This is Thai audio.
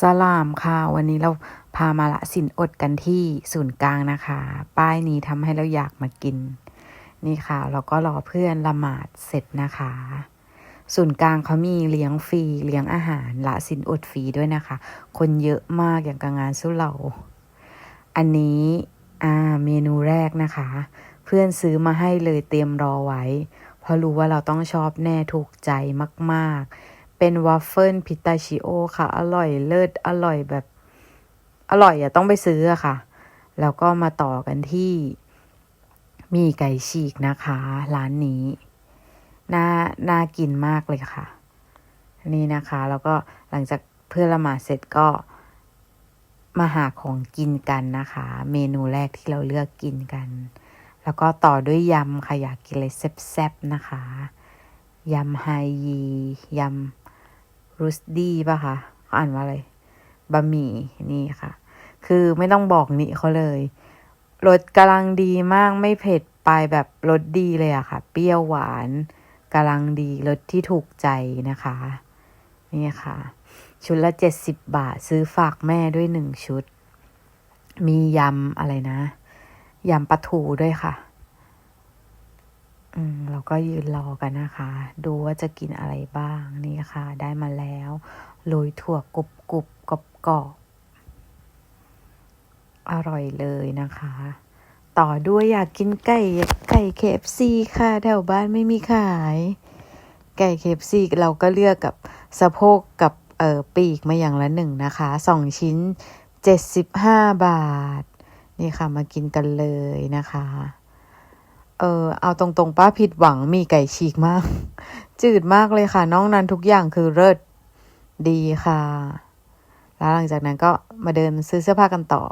สลามค่ะ วันนี้เราพามาละสินอดกันที่ศูนย์กลางนะคะ ป้ายนี้ทำให้เราอยากมากิน นี่ค่ะ เราก็รอเพื่อนละหมาดเสร็จนะคะ ศูนย์กลางเขามีเลี้ยงฟรีเลี้ยงอาหารละสินอดฟรีด้วยนะคะ คนเยอะมากอย่างกับงานสุเหร่าอันนี้อ่าเมนูแรกนะคะ เพื่อนซื้อมาให้เลยเตรียมรอไว้ เพราะรู้ว่าเราต้องชอบแน่ถูกใจมาก ๆ เป็นวัฟเฟิลพิตาชิโอค่ะ อร่อยเลิศอร่อยแบบ อร่อยอะต้องไปซื้ออะค่ะ แล้วก็มาต่อกันที่มีไก่ฉีกนะคะ ร้านนี้ น่าน่ากินมากเลยค่ะ นี่นะคะ แล้วก็หลังจากเพื่อละหมาดเสร็จก็มาหาของกินกันนะคะ เมนูแรกที่เราเลือกกินกัน แล้วก็ต่อด้วยยำค่ะอยากกินอะไรแซ่บๆนะคะ ยำไฮยียำ รูสดี้ป่ะคะเขาอ่านว่าอะไรบะหมี่นี่ค่ะ คือไม่ต้องบอกนี่เขาเลยรสกำลังดีมากไม่เผ็ดไปแบบรสดีเลยอะค่ะ เปรี้ยวหวานกำลังดีรสที่ถูกใจนะคะ นี่ค่ะ ชุดละเจ็ดสิบบาทซื้อฝากแม่ด้วยหนึ่งชุด มียำอะไรนะยำปลาทูด้วยค่ะ เราก็ยืนรอกันนะคะ ดูว่าจะกินอะไรบ้างนี่ค่ะ ได้มาแล้วโรยถั่วกรุบกรุบกรอบกรอบอร่อยเลยนะคะ ต่อด้วยอยากกินไก่ไก่เคฟซีค่ะ แถวบ้านไม่มีขาย ไก่เคฟซีเราก็เลือกกับสะโพกกับเอ่อปีกมาอย่างละหนึ่งนะคะสองชิ้นเจ็ดสิบห้าบาท นี่ค่ะมากินกันเลยนะคะ ออเอาตรงๆป้าผิดหวังมีไก่ฉีกมาก จืดมากเลยค่ะน้องนั้นทุกอย่างคือเลิศดีค่ะ แล้วหลังจากนั้นก็มาเดินซื้อเสื้อผ้ากันต่อ